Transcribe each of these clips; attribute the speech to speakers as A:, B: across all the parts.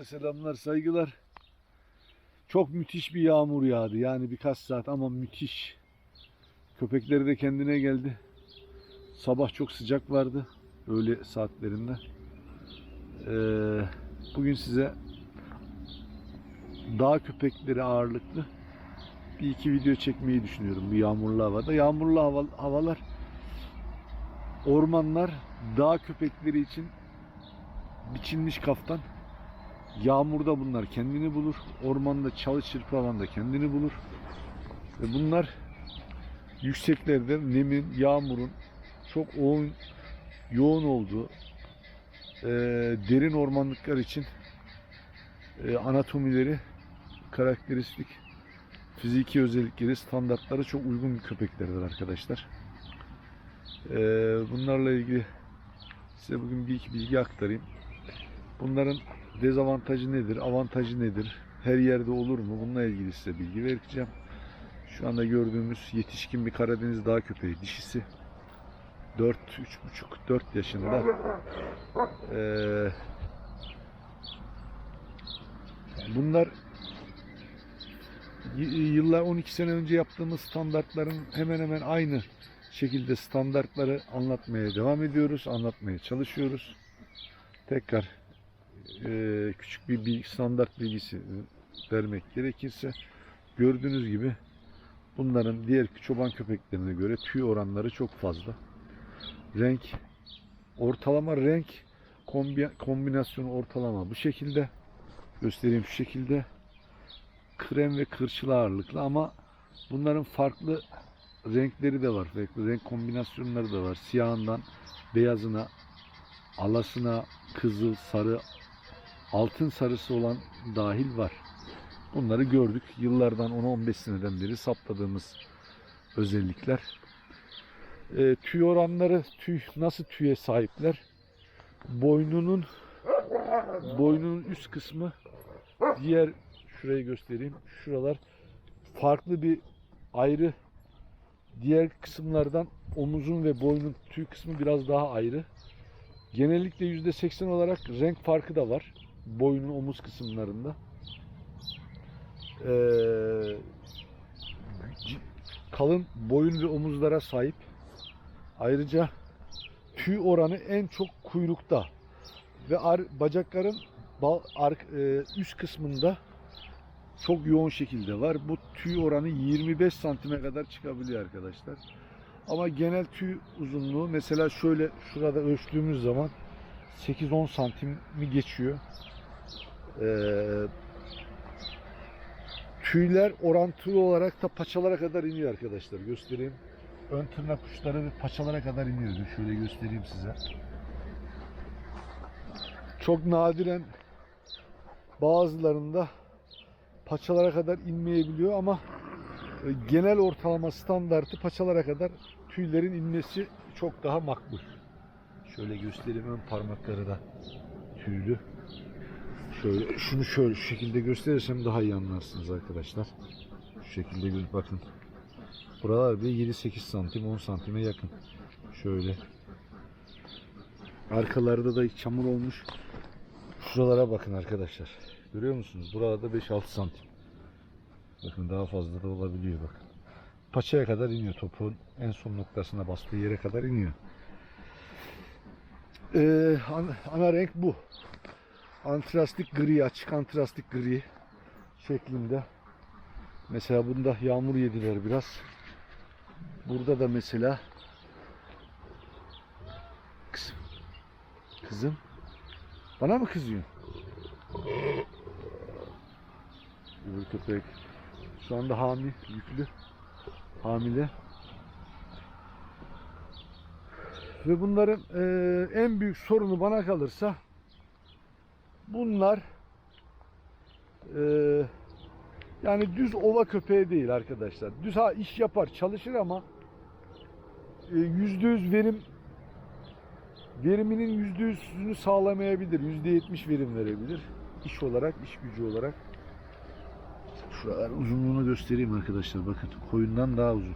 A: Herkese selamlar, saygılar. Çok müthiş bir yağmur yağdı. Yani birkaç saat ama müthiş. Köpekleri de kendine geldi. Sabah çok sıcak vardı. Öğle saatlerinde. Ee, bugün size dağ köpekleri ağırlıklı bir iki video çekmeyi düşünüyorum bu yağmurlu havada. Yağmurlu hava, havalar ormanlar dağ köpekleri için biçilmiş kaftan. Yağmurda bunlar kendini bulur. Ormanda çalı çırpı alanda kendini bulur. Ve bunlar yükseklerde nemin, yağmurun çok yoğun, yoğun olduğu e, derin ormanlıklar için e, anatomileri, karakteristik fiziki özellikleri, standartları çok uygun köpeklerdir arkadaşlar. E, bunlarla ilgili size bugün bir iki bilgi aktarayım. Bunların dezavantajı nedir, avantajı nedir, her yerde olur mu? Bununla ilgili size bilgi vereceğim. Şu anda gördüğümüz yetişkin bir Karadeniz dağ köpeği dişisi. 4, 3,5, 4 yaşında. Ee, bunlar yıllar 12 sene önce yaptığımız standartların hemen hemen aynı şekilde standartları anlatmaya devam ediyoruz, anlatmaya çalışıyoruz. Tekrar e, küçük bir bilgi, standart bilgisi vermek gerekirse gördüğünüz gibi bunların diğer çoban köpeklerine göre tüy oranları çok fazla. Renk ortalama renk kombi, kombinasyonu ortalama bu şekilde göstereyim şu şekilde krem ve kırçıl ağırlıklı ama bunların farklı renkleri de var. Farklı renk kombinasyonları da var. Siyahından beyazına, alasına, kızıl, sarı, altın sarısı olan dahil var. Bunları gördük. Yıllardan 10-15 seneden beri saptadığımız özellikler. E, tüy oranları, tüy nasıl tüye sahipler? Boynunun boynunun üst kısmı diğer şurayı göstereyim. Şuralar farklı bir ayrı diğer kısımlardan omuzun ve boynun tüy kısmı biraz daha ayrı. Genellikle %80 olarak renk farkı da var. Boynun omuz kısımlarında. Ee, kalın boyun ve omuzlara sahip. Ayrıca tüy oranı en çok kuyrukta ve ar- bacakların e, üst kısmında çok yoğun şekilde var. Bu tüy oranı 25 santime kadar çıkabiliyor arkadaşlar. Ama genel tüy uzunluğu mesela şöyle şurada ölçtüğümüz zaman 8-10 santimi geçiyor. Ee, tüyler orantılı olarak da paçalara kadar iniyor arkadaşlar. Göstereyim. Ön tırnak uçları ve paçalara kadar iniyor. Şöyle göstereyim size. Çok nadiren bazılarında paçalara kadar inmeyebiliyor ama e, genel ortalama standartı paçalara kadar tüylerin inmesi çok daha makbul. Şöyle göstereyim ön parmakları da tüylü. Şöyle şunu şöyle şu şekilde gösterirsem daha iyi anlarsınız arkadaşlar. Şu şekilde gör bakın. Buralar bir 7-8 santim 10 santime yakın. Şöyle. Arkalarda da çamur olmuş. Şuralara bakın arkadaşlar. Görüyor musunuz? Buralarda 5-6 santim. Bakın daha fazla da olabiliyor bak. Paçaya kadar iniyor. Topuğun en son noktasına bastığı yere kadar iniyor. Ee, ana, ana renk bu. Antrastik gri, açık antrastik gri şeklinde. Mesela bunda yağmur yediler biraz. Burada da mesela kızım, kızım bana mı kızıyorsun? Öbür köpek şu anda hamile, yüklü, hamile. Ve bunların eee, en büyük sorunu bana kalırsa bunlar eee, yani düz ova köpeği değil arkadaşlar. Düz ha iş yapar, çalışır ama e, yüzde yüz verim veriminin yüzde yüzünü sağlamayabilir. Yüzde yetmiş verim verebilir. İş olarak, iş gücü olarak. Şuralar uzunluğunu göstereyim arkadaşlar. Bakın koyundan daha uzun.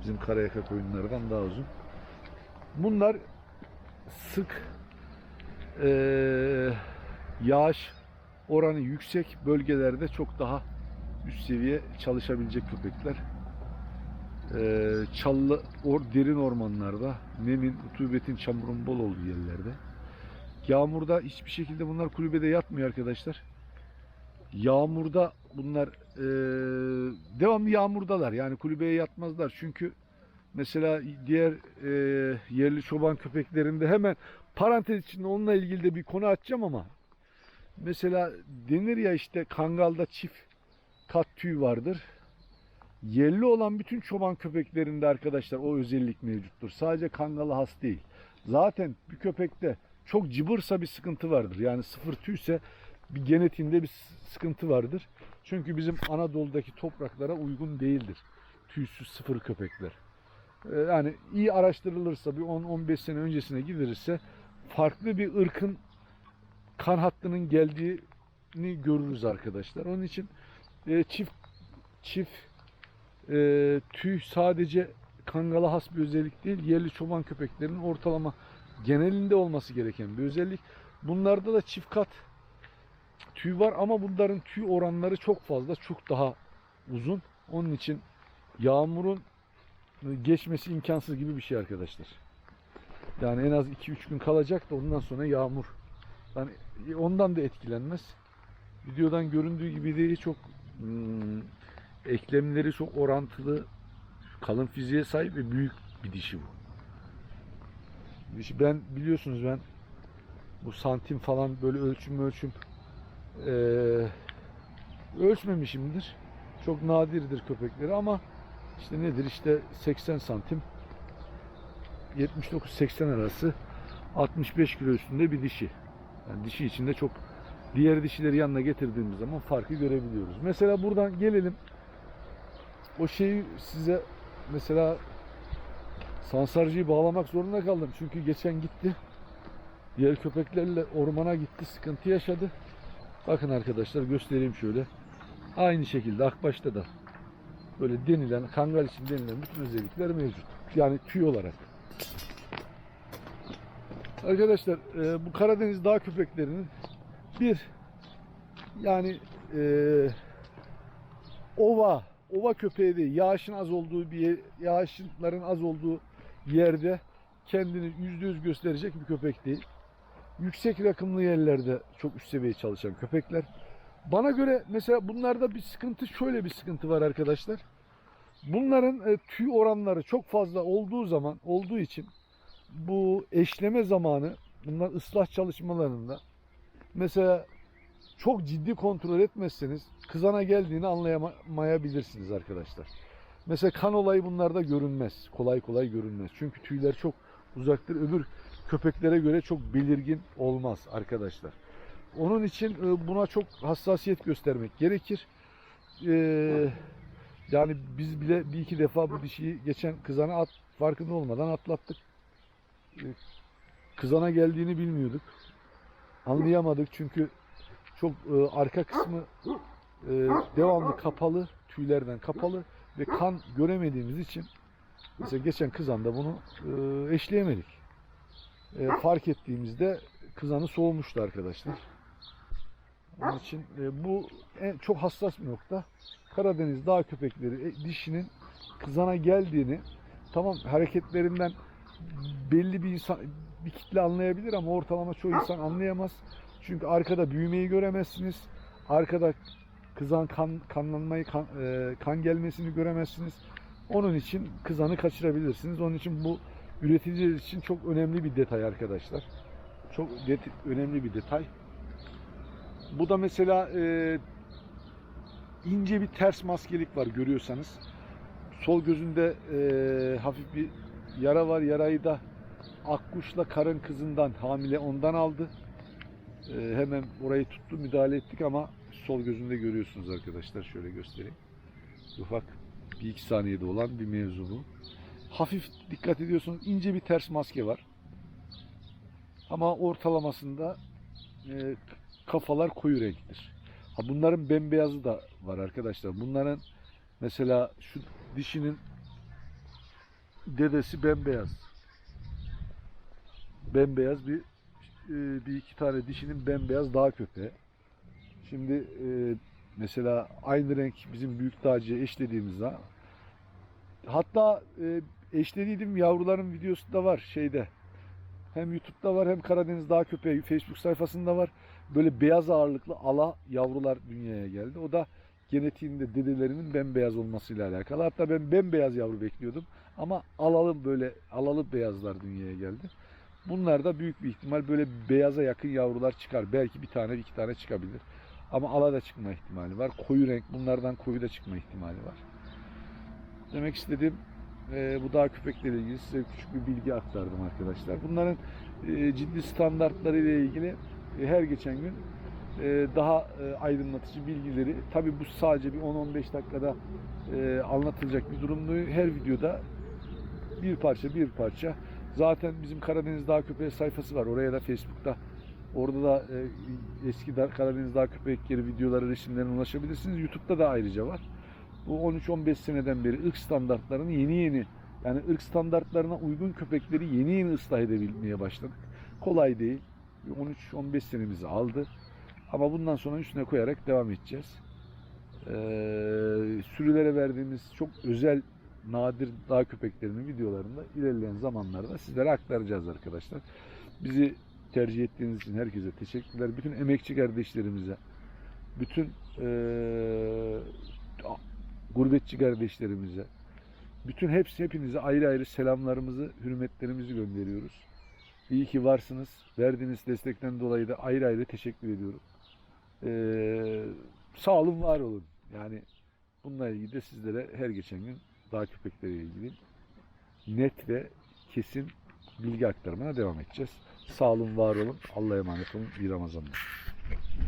A: Bizim karayaka koyunlardan daha uzun. Bunlar sık eee yağış oranı yüksek bölgelerde çok daha üst seviye çalışabilecek köpekler. Ee, çallı or, derin ormanlarda nemin, rutubetin, çamurun bol olduğu yerlerde. Yağmurda hiçbir şekilde bunlar kulübede yatmıyor arkadaşlar. Yağmurda bunlar e, devamlı yağmurdalar. Yani kulübeye yatmazlar. Çünkü mesela diğer e, yerli çoban köpeklerinde hemen parantez içinde onunla ilgili de bir konu açacağım ama mesela denir ya işte kangalda çift kat tüy vardır. Yerli olan bütün çoban köpeklerinde arkadaşlar o özellik mevcuttur. Sadece kangala has değil. Zaten bir köpekte çok cıbırsa bir sıkıntı vardır. Yani sıfır tüyse bir genetiğinde bir sıkıntı vardır. Çünkü bizim Anadolu'daki topraklara uygun değildir. Tüysüz sıfır köpekler. Ee, Yani iyi araştırılırsa bir 10-15 sene öncesine gidilirse farklı bir ırkın kan hattının geldiğini görürüz arkadaşlar. Onun için e, çift çift e, tüy sadece kangala has bir özellik değil. Yerli çoban köpeklerinin ortalama genelinde olması gereken bir özellik. Bunlarda da çift kat tüy var ama bunların tüy oranları çok fazla, çok daha uzun. Onun için yağmurun geçmesi imkansız gibi bir şey arkadaşlar. Yani en az 2-3 gün kalacak da ondan sonra yağmur. Yani ondan da etkilenmez. Videodan göründüğü gibi değil çok hmm, eklemleri çok orantılı, kalın fiziğe sahip ve büyük bir dişi bu. Dişi ben biliyorsunuz ben bu santim falan böyle ölçüm ölçüm eee, ölçmemişimdir. Çok nadirdir köpekleri ama işte nedir işte 80 santim 79-80 arası 65 kilo üstünde bir dişi. Yani dişi içinde çok diğer dişileri yanına getirdiğimiz zaman farkı görebiliyoruz. Mesela buradan gelelim o şeyi size mesela Sansarcıyı bağlamak zorunda kaldım. Çünkü geçen gitti. Diğer köpeklerle ormana gitti. Sıkıntı yaşadı. Bakın arkadaşlar göstereyim şöyle. Aynı şekilde Akbaş'ta da böyle denilen, kangal için denilen bütün özellikler mevcut. Yani tüy olarak. Arkadaşlar e, bu Karadeniz dağ köpeklerinin bir yani e, ova ova köpeği değil yağışın az olduğu bir yer, yağışların az olduğu yerde kendini yüzde yüz gösterecek bir köpek değil. Yüksek rakımlı yerlerde çok üst seviye çalışan köpekler. Bana göre mesela bunlarda bir sıkıntı şöyle bir sıkıntı var arkadaşlar. Bunların e, tüy oranları çok fazla olduğu zaman olduğu için bu eşleme zamanı bunlar ıslah çalışmalarında mesela çok ciddi kontrol etmezseniz kızana geldiğini anlayamayabilirsiniz arkadaşlar. Mesela kan olayı bunlarda görünmez. Kolay kolay görünmez. Çünkü tüyler çok uzaktır. Öbür köpeklere göre çok belirgin olmaz arkadaşlar. Onun için e, buna çok hassasiyet göstermek gerekir. Ee, yani biz bile bir iki defa bu dişiyi geçen kızana at, farkında olmadan atlattık. Ee, Kızana geldiğini bilmiyorduk. Anlayamadık çünkü çok e, arka kısmı e, devamlı kapalı, tüylerden kapalı ve kan göremediğimiz için mesela geçen kızanda bunu e, eşleyemedik. E, fark ettiğimizde kızanı soğumuştu arkadaşlar. Onun için e, bu en, çok hassas bir nokta. Karadeniz dağ köpekleri e, dişinin kızana geldiğini tamam hareketlerinden belli bir insan bir kitle anlayabilir ama ortalama çoğu insan anlayamaz. Çünkü arkada büyümeyi göremezsiniz. Arkada kızan kan kanlanmayı kan, e, kan gelmesini göremezsiniz. Onun için kızanı kaçırabilirsiniz. Onun için bu üreticiler için çok önemli bir detay arkadaşlar. Çok det- önemli bir detay. Bu da mesela e, ince bir ters maskelik var görüyorsanız. Sol gözünde e, hafif bir yara var. Yarayı da Akkuş'la karın kızından hamile ondan aldı. E, hemen orayı tuttu müdahale ettik ama sol gözünde görüyorsunuz arkadaşlar. Şöyle göstereyim. Ufak bir iki saniyede olan bir mevzu bu. Hafif dikkat ediyorsunuz ince bir ters maske var. Ama ortalamasında e, kafalar koyu renktir. Ha bunların bembeyazı da var arkadaşlar. Bunların mesela şu dişinin dedesi bembeyaz. Bembeyaz bir e, bir iki tane dişinin bembeyaz dağ köpeği. Şimdi e, mesela aynı renk bizim büyük dağcıya eşlediğimiz zaman hatta e, eşlediydim yavruların videosu da var şeyde. Hem YouTube'da var hem Karadeniz Dağ Köpeği Facebook sayfasında var. Böyle beyaz ağırlıklı ala yavrular dünyaya geldi. O da genetiğinde dedelerinin bembeyaz olmasıyla alakalı. Hatta ben bembeyaz yavru bekliyordum. Ama alalı böyle alalı beyazlar dünyaya geldi. Bunlar da büyük bir ihtimal böyle beyaza yakın yavrular çıkar. Belki bir tane iki tane çıkabilir. Ama ala da çıkma ihtimali var. Koyu renk bunlardan koyu da çıkma ihtimali var. Demek istediğim e, bu dağ köpekleriyle ilgili size küçük bir bilgi aktardım arkadaşlar. Bunların e, ciddi standartları ile ilgili her geçen gün e, daha e, aydınlatıcı bilgileri tabi bu sadece bir 10-15 dakikada e, anlatılacak bir durum değil. Her videoda bir parça bir parça zaten bizim Karadeniz Dağ Köpeği sayfası var. Oraya da Facebook'ta orada da e, eski Karadeniz Dağ Köpekleri videoları resimlerine ulaşabilirsiniz. YouTube'da da ayrıca var. Bu 13-15 seneden beri ırk standartlarını yeni yeni yani ırk standartlarına uygun köpekleri yeni yeni ıslah edebilmeye başladık. Kolay değil. Bir 13-15 senemizi aldı. Ama bundan sonra üstüne koyarak devam edeceğiz. Ee, sürülere verdiğimiz çok özel nadir dağ köpeklerinin videolarında ilerleyen zamanlarda sizlere aktaracağız arkadaşlar. Bizi tercih ettiğiniz için herkese teşekkürler. Bütün emekçi kardeşlerimize, bütün eee, gurbetçi kardeşlerimize, bütün hepsi hepinize ayrı ayrı selamlarımızı, hürmetlerimizi gönderiyoruz. İyi ki varsınız. Verdiğiniz destekten dolayı da ayrı ayrı teşekkür ediyorum. Ee, sağ olun, var olun. Yani bununla ilgili de sizlere her geçen gün dağ köpekleriyle ilgili net ve kesin bilgi aktarmaya devam edeceğiz. Sağ olun, var olun. Allah'a emanet olun. İyi Ramazanlar.